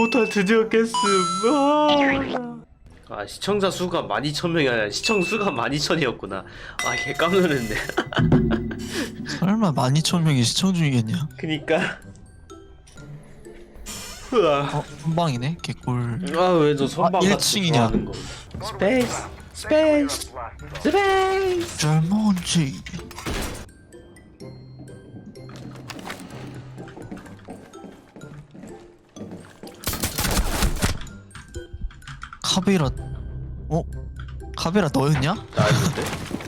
포탈 드디어 깼음. 아. 아 시청자 수가 12,000명이 아니라 시청 수가 12,000이었구나. 아 개 깜놀했네. 설마 12,000명이 시청 중이겠냐? 그니까. 으아. 어? 한방이네? 개꿀 아왜 저 선방 아, 같은 1층이냐? 거 하는 거. 스페이스 스페이스 스페이스. 젊은지 카베라 어? 카베라 너였냐? 나 아닌데?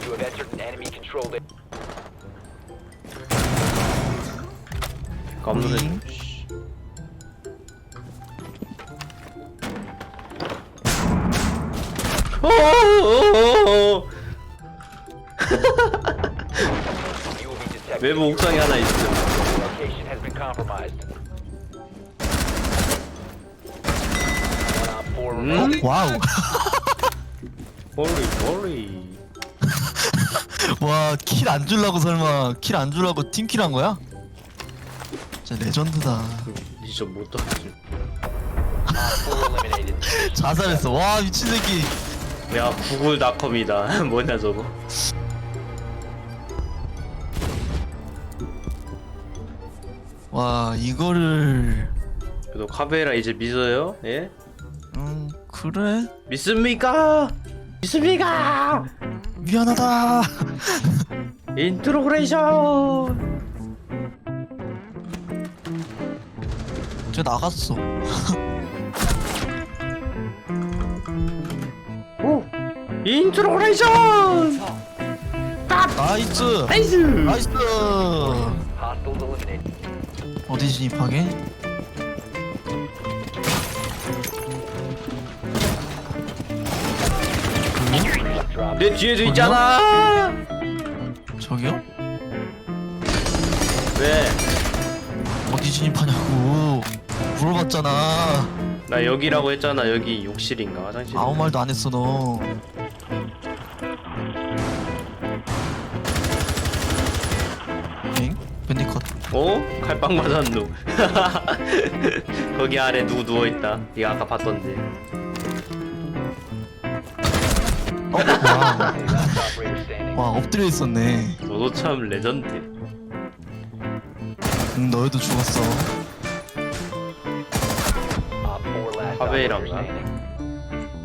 You have entered an enemy controlled area. 깜놀했네. 어어어어어. You will be detected. 외부 옥상에 하나 있음. Location has been compromised. 음? 와우 머리 머리. 와 킬안 줄라고 설마 킬안 줄라고 팀킬 한 거야? 진짜 레전드다 니저 못 떨어지. Op four eliminated. 자살했어 와 미친 새끼 야 구글 닷컴이다. 뭐냐 저거. 와 이거를 그래도 카베라 이제 믿어요? 예? 음 그래? 믿습니까? 믿습니까? 미안하다 인트로그레이션. 쟤 나갔어 오 인트로그레이션. 나이스 나이스. 나이스. 어디 진입하게? 내 뒤에도 있잖아. 저기요? 왜? 어디 진입하냐고 물어봤잖아 나 여기라고 했잖아. 여기 욕실인가 화장실. 아무 말도 안 했어 너 엥? 밴디컷 어? 칼빵 맞았누. 거기 아래 누구 누워 있다. 네가 아까 봤던데. 어? 와. 와 엎드려 있었네 너도 참 레전드. 응 너희도 죽었어.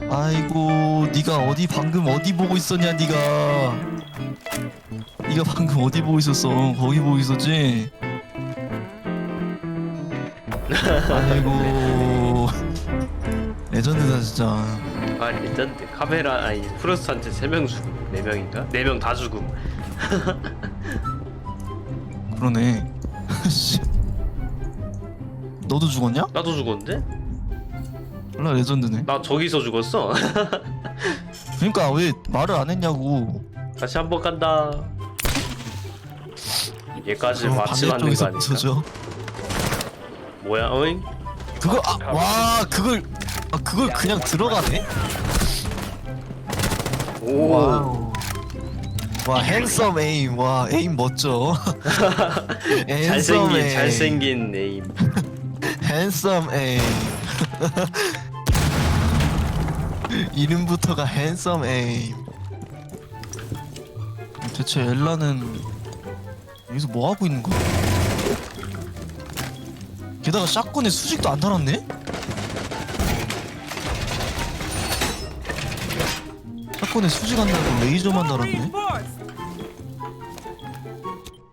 아이고 네가 어디 방금 어디 보고 있었냐 네가 네가 방금 어디 보고 있었어 거기 보고 있었지 아이고 레전드다 진짜 아 레전드. 카메라 아니 프로스한테 3명 죽음. 4명인가? 4명 다 죽음. 그러네 씨. 너도 죽었냐? 나도 죽었는데? 몰라 레전드네 나 저기서 죽었어. 그러니까 왜 말을 안 했냐고 다시 한 번 간다. 얘까지 그럼 마치 맞는 거 반대쪽에서? 부서져 뭐야 어잉? 그거 아, 와 그걸 아, 그걸 그냥 들어가네? 오. 와우. 와 핸섬 에임 와 에임 멋져 핸섬 잘생긴 에임. 잘생긴 네임. 핸섬 에임 이름부터가 핸섬 에임 대체 엘라는 여기서 뭐 하고 있는 거야? 게다가 샷건에 수직도 안 달았네? 샷건에 수직 안 달고 레이저만 달았네?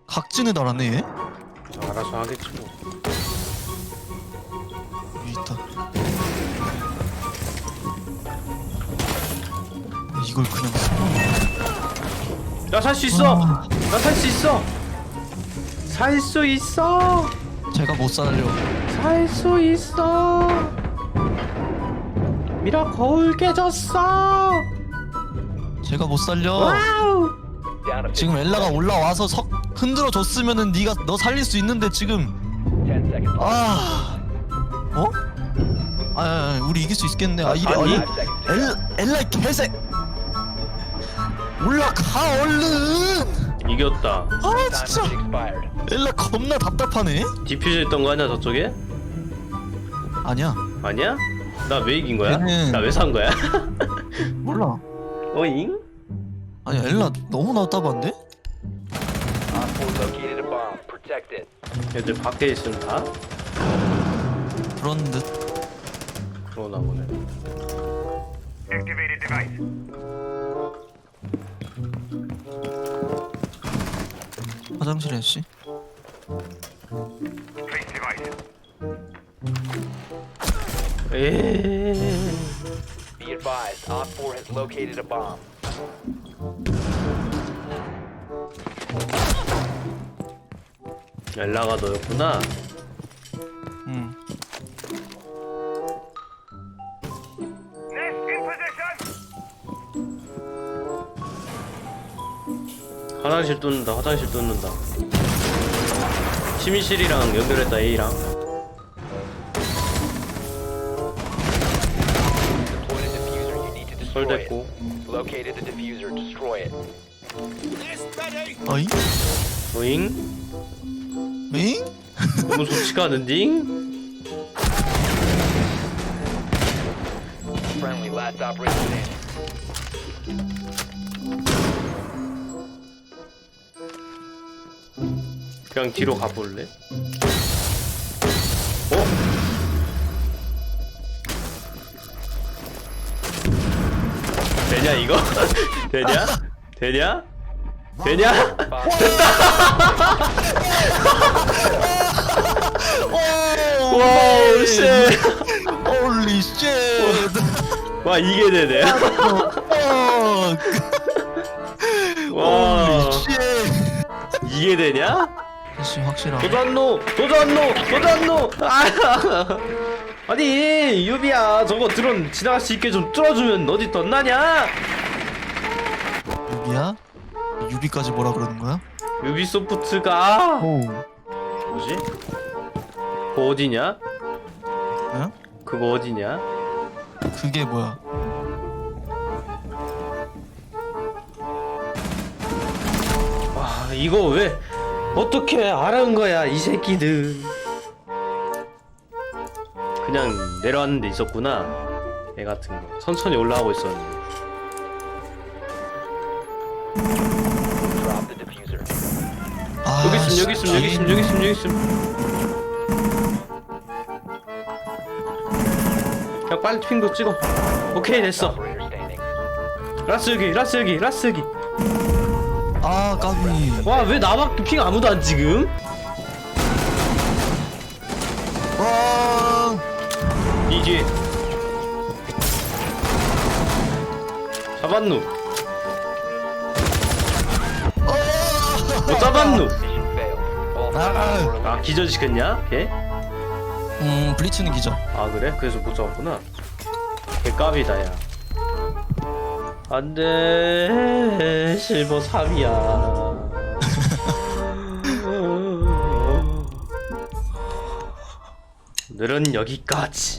각진에 달았네 얘? 알아서 하겠지 뭐. 여기 있다. 이걸 그냥 써. 나살 수 있어. 아. 나 살 수 있어. 살 수 있어. 제가 못 살려. 살 수 있어. 미라 거울 깨졌어. 제가 못 살려. 지금 엘라가 올라와서 석 흔들어 줬으면은 네가 너 살릴 수 있는데 지금 10 seconds left. 아 어? 아, 아, 아, 우리 이길 수 있겠네. 아 이래 아니. 아니 엘 엘라 이 개새 올라가 얼른. 이겼다. 아 진짜. 엘라 겁나 답답하네. 디퓨저 있던 거 아니야 저쪽에? 아니야 아니야? 나 왜 이긴 거야? 걔는- 나 왜 산 거야? 몰라 어잉? 아니 엘라 너무 나따반데? Op 4 located a bomb. Protect it. 애들 밖에 있으면 다 그런 듯 그러나 보네. Activated device. 화장실에 씨 Place device. 에이. Be advised, Op 4 has located a bomb. 엘라가 너였구나. 응. Position. 화장실 뚫는다. 화장실 뚫는다. 침실이랑 연결했다 A랑. 설됐고. Located the diffuser. Destroy it. 어이? 오잉? 잉? 너무 좋지가 않은딩? Friendly, last operator standing. 그냥 뒤로 가볼래? 이거? 되냐? 되냐? 되냐? 와우 쉣! 홀리 쉣 와 이게 되네 와 이게 되냐? 씨 확실하 도전노! 도전노! 도전노! 아! 아니 유비야 저거 드론 지나갈 수 있게 좀 뚫어주면 어디 덧나냐? 유비야? 유비까지 뭐라 그러는 거야? 유비소프트가 오 뭐지? 그거 어디냐? 응? 그거 어디냐? 그게 뭐야 와 이거 왜 어떻게 알아온 거야 이 새끼들 그냥 내려왔는데 있었구나. 애 같은 거. 천천히 올라가고 있었는데. Drop the diffuser. 아, 여기 있음 여기 있음 여기 있음 여기 있음 여기 있음. 그냥 빨리 핑도 찍어. 오케이 됐어. Operator standing. 라스 여기 라스 여기 라스 여기. 아 까비. 와 왜 나밖에 핑 아무도 안 찍음? 이 뒤에 잡았누. 못 잡았누. were 아 기절시켰냐? 걔? 음 블리츠는 기절. 아 그래? 그래서 못 잡았구나. 걔 깝이다 야. 안돼. 실버 3이야. 늘은 여기까지